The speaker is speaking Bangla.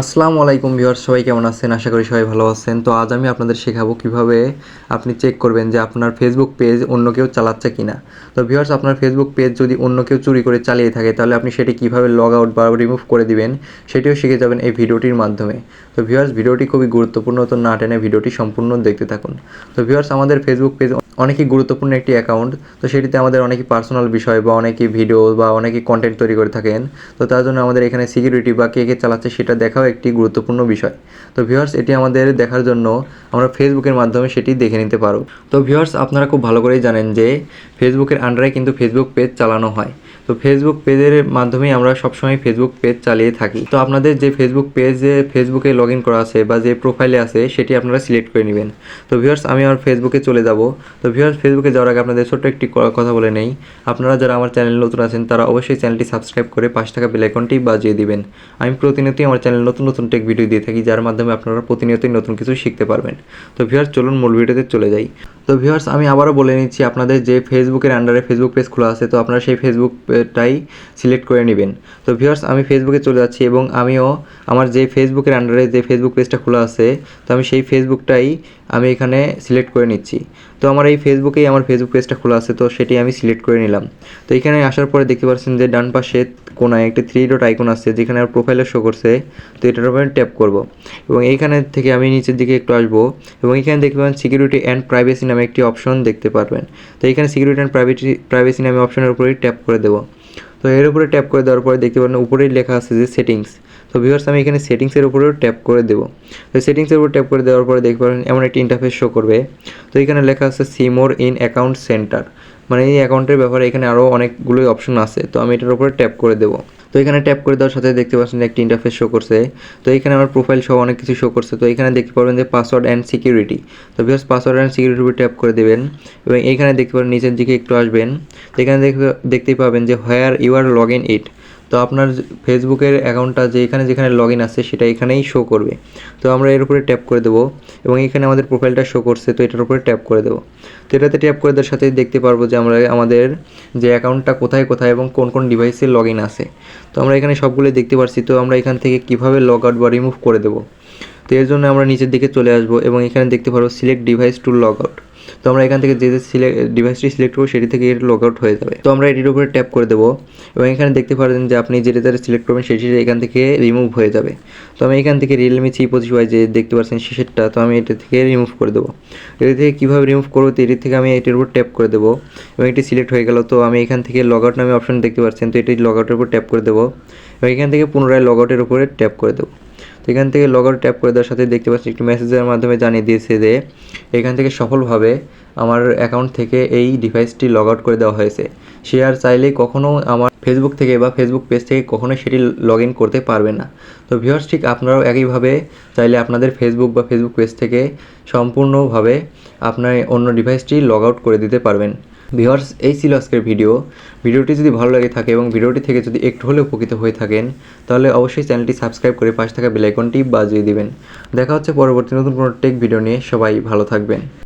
আসসালামু আলাইকুম ভিউয়ার্স, সবাই কেমন আছেন? আশা করি সবাই ভালো আছেন। তো আজ আমি আপনাদের শেখাবো কীভাবে আপনি চেক করবেন যে আপনার ফেসবুক পেজ অন্য কেউ চালাচ্ছে কিনা। তো ভিউয়ার্স, আপনার ফেসবুক পেজ যদি অন্য কেউ চুরি করে চালিয়ে থাকে, তাহলে আপনি সেটি কীভাবে লগ আউট বা রিমুভ করে দিবেন, সেটিও শিখে যাবেন এই ভিডিওটির মাধ্যমে। তো ভিউয়ার্স, ভিডিওটি খুবই গুরুত্বপূর্ণ, তো না টেনে ভিডিওটি সম্পূর্ণ দেখতে থাকুন। তো ভিউয়ার্স, আমাদের ফেসবুক পেজ অনেকই গুরুত্বপূর্ণ একটি অ্যাকাউন্ট তো সেটিতে আমাদের অনেকই পার্সোনাল বিষয় বা অনেকই ভিডিও বা অনেকই কন্টেন্ট তৈরি করে থাকেন। তো তার জন্য আমাদের এখানে সিকিউরিটি বা কে কে চালাচ্ছে সেটা দেখাও একটি গুরুত্বপূর্ণ বিষয়। তো ভিউয়ার্স এটি আমাদের দেখার জন্য আমরা ফেসবুকের মাধ্যমে সেটি দেখে নিতে পারো। তো ভিউয়ার্স আপনারা খুব ভালো করেই জানেন যে ফেসবুকের আন্ডারে কিন্তু ফেসবুক পেজ চালানো হয়। তো ফেসবুক পেজের মাধ্যমেই আমরা সবসময় ফেসবুক পেজ চালিয়ে থাকি। তো আপনাদের যে ফেসবুক পেজ ফেসবুকে লগ ইন করা আছে বা যে প্রোফাইলে আছে, সেটি আপনারা সিলেক্ট করে নেবেন। তো ভিউয়ার্স আমি আমার ফেসবুকে চলে যাব। তো ভিউয়ার্স ফেসবুকে যাওয়ার আগে আপনাদের ছোট্ট একটি কথা বলে নেই। আপনারা যারা আমার চ্যানেল নতুন আছেন, তারা অবশ্যই চ্যানেলটি সাবস্ক্রাইব করে পাঁচ টাকা বেলাইকনটি বাজিয়ে দিবেন। আমি প্রতিনিয়তই আমার চ্যানেল নতুন নতুন টেক ভিডিও দিয়ে থাকি, যার মাধ্যমে আপনারা প্রতিনিয়তই নতুন কিছু শিখতে পারবেন। তো ভিউয়ার্স চলুন মূল ভিডিওতে চলে যাই। তো ভিউয়ার্স আমি আবারও বলে নিচ্ছি, আপনাদের যে ফেসবুকের আন্ডারে ফেসবুক পেজ খোলা আছে, তো আপনারা সেই ফেসবুকটাই সিলেক্ট করে নেবেন। তো ভিউয়ার্স আমি ফেসবুকে চলে যাচ্ছি এবং আমিও আমার যে ফেসবুকের আন্ডারে যে ফেসবুক পেজটা খোলা আছে, তো আমি সেই ফেসবুকটাই আমি এখানে সিলেক্ট করে নিচ্ছি। তো আমার এই ফেসবুকেই আমার ফেসবুক পেজটা খোলা আছে, তো সেটি আমি সিলেক্ট করে নিলাম। তো এখানে আসার পরে দেখতে পাচ্ছেন যে ডান পাশে কোনায় একটি থ্রি ডট আইকন আছে, যেখানে আমার প্রোফাইলে শো করছে। তো এটার উপরে ট্যাপ করব। এবং এইখানে থেকে আমি নিচের দিকে একটু আসব। এবং এখানে দেখতে পাবেন সিকিউরিটি অ্যান্ড প্রাইভেসি নামে একটি অপশন দেখতে পারবেন। তো এখানে সিকিউরিটি অ্যান্ড প্রাইভেসি প্রাইভেসি নামে অপশনের উপরেই ট্যাপ করে দেবো। তো এর উপরে ট্যাপ করে দেওয়ার পরে দেখতে পারেন উপরেই লেখা আছে যে সেটিংস তো ভিউয়ার্স আমি এখানে সেটিংসের উপরেও ট্যাপ করে দেবো। তো সেটিংসের উপর ট্যাপ করে দেওয়ার পরে দেখতে পারেন এমন একটি ইন্টারফেস শো করবে। তো এখানে লেখা আছে সিমোর ইন অ্যাকাউন্ট সেন্টার মানে এই অ্যাকাউন্টের ব্যাপারে এখানে আরও অনেকগুলোই অপশন আছে। তো আমি এটার উপরে ট্যাপ করে দেবো। তো এখানে ট্যাপ করে দেওয়ার সাথে দেখতে পাচ্ছেন একটি ইন্টারফেস শো করছে। তো এখানে আমার প্রোফাইল সহ অনেক কিছু শো করছে। তো এখানে দেখতে পারবেন যে পাসওয়ার্ড অ্যান্ড সিকিউরিটি তো ভিউয়ার্স পাসওয়ার্ড অ্যান্ড সিকিউরিটির উপর ট্যাপ করে দেবেন। এবং এইখানে দেখতে পারেন নিচের দিকে একটু আসবেন। তো এখানে দেখতে পাবেন যে where you are log in it তো আপনার ফেসবুকের অ্যাকাউন্টটা যে এখানে যেখানে লগ ইন আছে সেটা এখানেই শো করবে। তো আমরা এর উপরে ট্যাপ করে দেবো এবং এখানে আমাদের প্রোফাইলটা শো করছে, তো এটার উপরে ট্যাপ করে দেবো। তো এটাতে ট্যাপ করে দেওয়ার সাথে দেখতে পারব যে আমরা, আমাদের যে অ্যাকাউন্টটা কোথায় কোথায় এবং কোন কোন ডিভাইসে লগ ইন আছে। তো আমরা এখানে সবগুলো দেখতে পারছি, তো আমরা এখান থেকে কীভাবে লগ আউট বা রিমুভ করে দেবো। তো এর জন্য আমরা নিচের দিকে চলে আসব এবং এখানে দেখতে পারব select device to log out তো আমরা এখান থেকে যে সিলেক্ট ডিভাইসটি সিলেক্ট করব সেটি থেকে এর লগ আউট হয়ে যাবে। তো আমরা এটির উপরে ট্যাপ করে দেবো এবং এখানে দেখতে পারেন যে আপনি যেটা যেটা সিলেক্ট করবেন সেটি এখান থেকে রিমুভ হয়ে যাবে। তো আমি এখান থেকে রিয়েলমি সি পঁচিশ ওয়াই যে দেখতে পাচ্ছেন শেষেরটা, তো আমি এটা থেকে রিমুভ করে দেবো। এটি থেকে কীভাবে রিমুভ করব তো এটি থেকে আমি এটির উপর ট্যাপ করে দেবো এবং এটি সিলেক্ট হয়ে গেল। তো আমি এখান থেকে লগ আউট নামে অপশন দেখতে পাচ্ছেন, তো এটি লগ আউটের উপর ট্যাপ করে দেবো এবং এখান থেকে পুনরায় লগ আউটের উপরে ট্যাপ করে দেবো। এখান থেকে লগ আউট ট্যাপ করে দেওয়ার সাথে দেখতে পাচ্ছি একটি মেসেজের মাধ্যমে জানিয়ে দিয়েছে যে, এখান থেকে সফলভাবে আমার অ্যাকাউন্ট থেকে এই ডিভাইসটি লগ আউট করে দেওয়া হয়েছে। সে আর চাইলে কখনও আমার ফেসবুক থেকে বা ফেসবুক পেজ থেকে কখনোই সেটি লগ ইন করতে পারবে না। তো ভিউয়ার্স ঠিক আপনারাও একইভাবে চাইলে আপনাদের ফেসবুক বা ফেসবুক পেজ থেকে সম্পূর্ণভাবে আপনার অন্য ডিভাইসটি লগ আউট করে দিতে পারবেন। ভিউয়ার্স, এই ছিল আজকের ভিডিও। ভিডিওটি যদি ভালো লাগে থাকে এবং ভিডিওটি থেকে যদি একটু হলেও উপকৃত হয়ে থাকেন, তাহলে অবশ্যই চ্যানেলটি সাবস্ক্রাইব করে পাশে থাকা বেলাইকনটি বাজিয়ে দিবেন। দেখা হচ্ছে পরবর্তী নতুন কোনো টেক ভিডিও নিয়ে। সবাই ভালো থাকবেন।